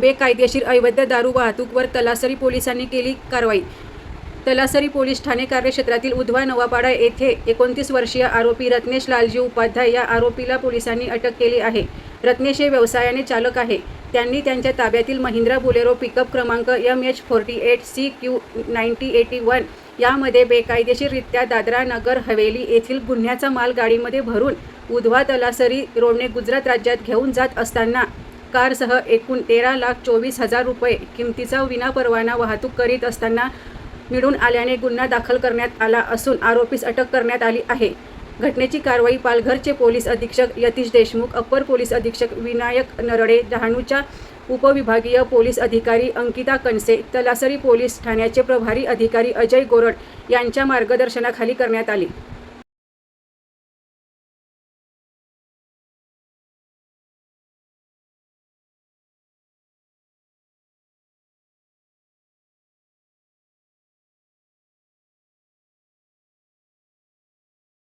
बेकायदेशीर अवैध दारू वाहतूकवर तलासरी पोलिसांनी केली कारवाई. तलासरी पोलीस ठाणे कार्यक्षेत्रातील उधवा नवापाडा येथे एकोणतीस वर्षीय आरोपी रत्नेश लालजी उपाध्याय या आरोपीला पोलिसांनी अटक केली आहे. रत्नेश हे व्यवसायाने चालक आहे. त्यांनी त्यांच्या ताब्यातील महिंद्रा बुलेरो पिकअप क्रमांक M H forty eight C Q ninety eighty one यामध्ये बेकायदेशीररित्या दादरा नगर हवेली येथील गुन्ह्याचा माल गाडीमध्ये भरून उधवा तलासरी रोडने गुजरात राज्यात घेऊन जात असताना कारसह एकूण तेरा लाख चोवीस हजार रुपये किमतीचा विनापरवाना वाहतूक करीत असताना मिळून आल्याने गुन्हा दाखल करण्यात आला असून आरोपीस अटक करण्यात आली आहे. घटनेची कारवाई पालघरचे पोलीस अधीक्षक यतीश देशमुख अप्पर पोलीस अधीक्षक विनायक नरडे डहाणूच्या उपविभागीय पोलीस अधिकारी अंकिता कणसे तलासरी पोलीस ठाण्याचे प्रभारी अधिकारी अजय गोरड यांच्या मार्गदर्शनाखाली करण्यात आली.